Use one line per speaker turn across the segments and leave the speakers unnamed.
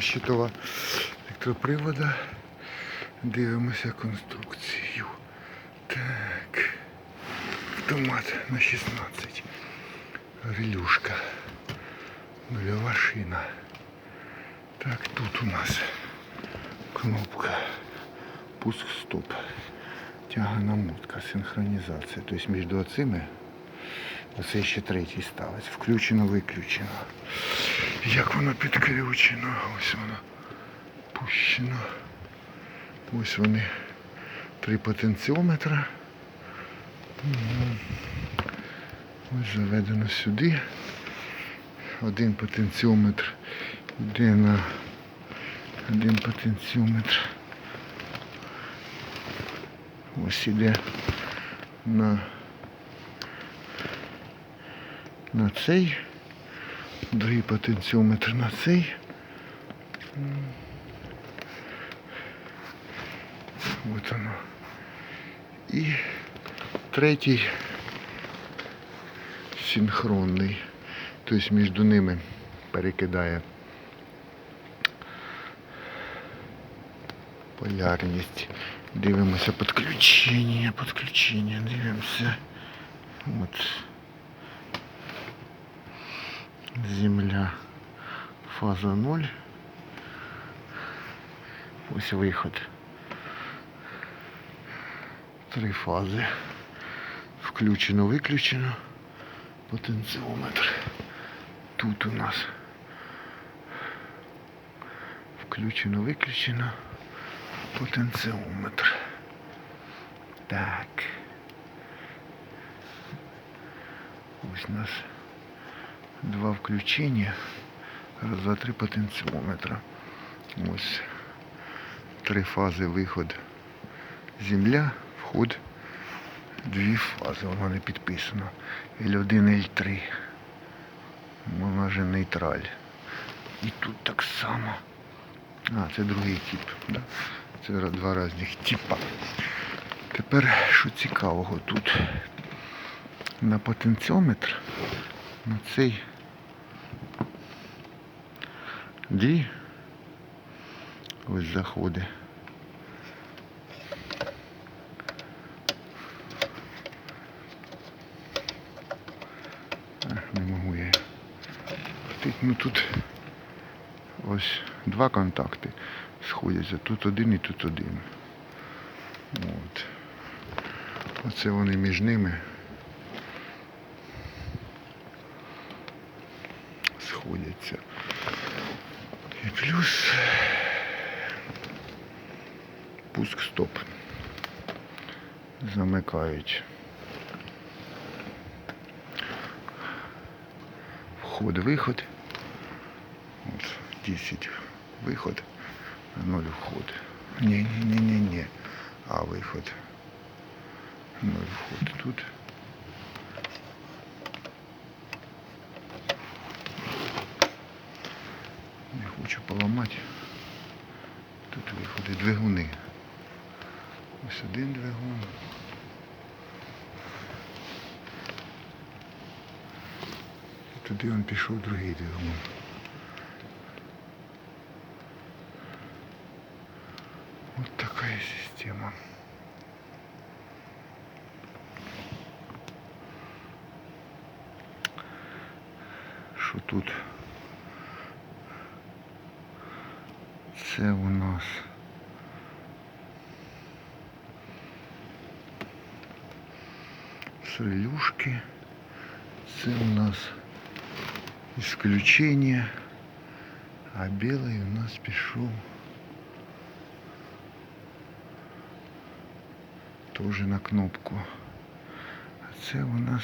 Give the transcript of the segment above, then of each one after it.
щитова електропривода. Дивимося конструкцію. Так. Автомат на 16. Релюшка. Нульова шина. Так, тут у нас кнопка. Пуск стоп. Тягана мутка, синхронізація. Тобто між оцими оце ще третій ставиться. Включено, виключено. Як воно підключено? Ось воно пущено. Ось вони. Три потенціометра. Ось заведено сюди. Один потенціометр йде на один потенціометр. Ось іде на, на цей. Другий потенціометр на цей. От воно. І третій синхронний. Тобто між ними перекидає полярність. Дивимося підключення, підключення, дивимося. От. Земля. Фаза 0. Ось виход. Три фази. Включено, виключено. Потенціометр. Тут у нас включено, виключено. Потенціометр. Так. Ось у нас два включення. Раз, два, три потенціометра. Ось три фази виход. Земля, вход. Дві фази, воно не підписано. L1, L3. Вона же нейтраль. І тут так само. А, це другий тип. Да? Це два різних типа. Тепер, що цікавого тут на потенціометр на цей дві ось заходи. Не можу я. Ну тут ось два контакти сходяться. Тут один і тут один. От. Оце вони між ними сходяться. І плюс пуск стоп. Замикають. Вход-виход. От 10 виход, 0 вход. Ні, ні, ні, ні, ні. А виход. 0 вход тут. Не хочу поламати. Тут виходи двигуни. Ось один двигун. І туди він пішов другий двигун. Вот такая система. Що тут? Це у нас солюшки. Це у нас исключение. А белый у нас пішов. Тоже на кнопку. А це у нас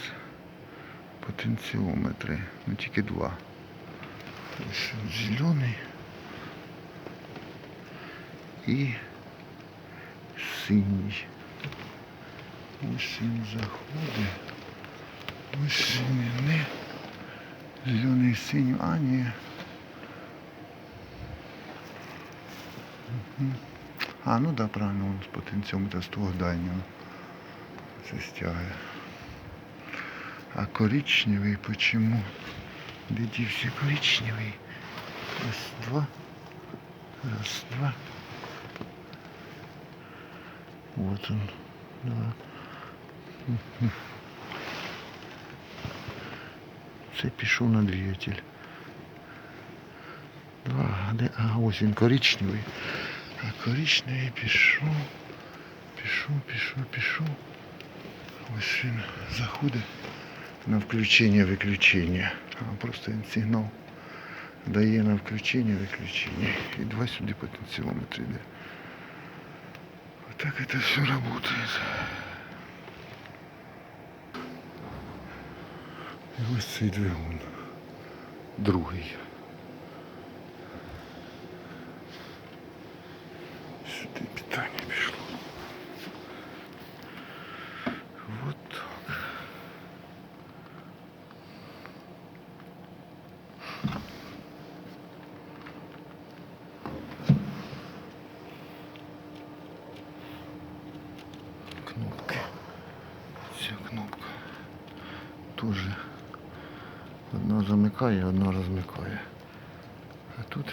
потенціометри. Ну тільки два. Ось зелений І синій. Ось синій заходить. Ось синій не. Зелений синій. А, ні. А, ну да, правильно, он з потенціометра з того дальнього. Це стягує. А коричневий почему? Де дівся коричневий? Ось два. Раз, два. Вот он. Мгм. Це пішов на двигатель. Два. Де? А, ось він. А коричневий пішов. Пішов, пішов, пішов. Ось він заходить на включення-виключення. Просто сигнал дає на включення-виключення. І два сюди потенціометр йде. Так это все работает. І ось цей двигун. Другий. Сюди питання пішло. Вот так. Кнопки. Ця кнопка теж одна замикає, одна розмикає. А тут